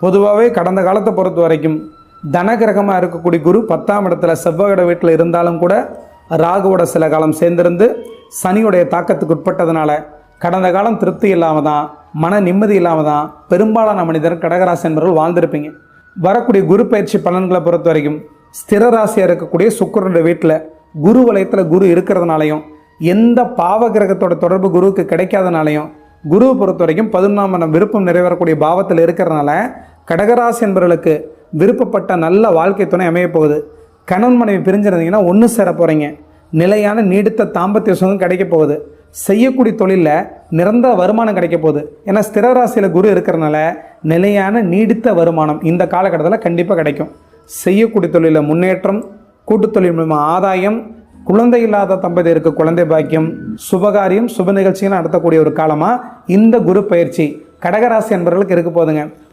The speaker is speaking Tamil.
பொதுவாகவே கடந்த காலத்தை பொறுத்த வரைக்கும் தனகிரகமாக இருக்கக்கூடிய குரு பத்தாம் இடத்துல செவ்வாயோட வீட்டில் இருந்தாலும் கூட ராகுவோட சில காலம் சேர்ந்திருந்து சனியுடைய தாக்கத்துக்கு உட்பட்டதுனால கடந்த காலம் திருப்தி இல்லாமல் தான் மன நிம்மதி இல்லாமல் தான் பெரும்பாலான மனிதர் கடகராசி என்பவர்கள் வாழ்ந்திருப்பீங்க. வரக்கூடிய குரு பயிற்சி பலன்களை பொறுத்த வரைக்கும் ஸ்திர ராசியாக இருக்கக்கூடிய சுக்கரனுடைய வீட்டில் குரு வலயத்தில் குரு இருக்கிறதுனாலையும் எந்த பாவ கிரகத்தோட தொடர்பு குருவுக்கு கிடைக்காதனாலையும் குருவை பொறுத்த வரைக்கும் பதினொன்றாம் விருப்பம் நிறைவேறக்கூடிய பாவத்தில் இருக்கிறதுனால கடகராசி என்பவர்களுக்கு விருப்பப்பட்ட நல்ல வாழ்க்கை துணை அமைய போகுது. கணவன் மனைவி பிரிஞ்சிருந்தீங்கன்னா ஒன்று சேர போகிறீங்க நிலையான நீடித்த தாம்பத்திய சுகம் கிடைக்க போகுது. செய்யக்கூடிய தொழிலில் நிரந்தர வருமானம் கிடைக்க போகுது. ஏன்னா ஸ்திர ராசியில் குரு இருக்கிறனால நிலையான நீடித்த வருமானம் இந்த காலகட்டத்தில் கண்டிப்பாக கிடைக்கும். செய்யக்கூடிய தொழிலில் முன்னேற்றம் கூட்டுத் தொழில் மூலமாக ஆதாயம் குழந்தை இல்லாத தம்பதியருக்கு குழந்தை பாக்கியம் சுபகாரியம் சுப நிகழ்ச்சிகள் நடத்தக்கூடிய ஒரு காலமாக இந்த குரு பயிற்சி கடகராசி என்பவர்களுக்கு இருக்க போதுங்க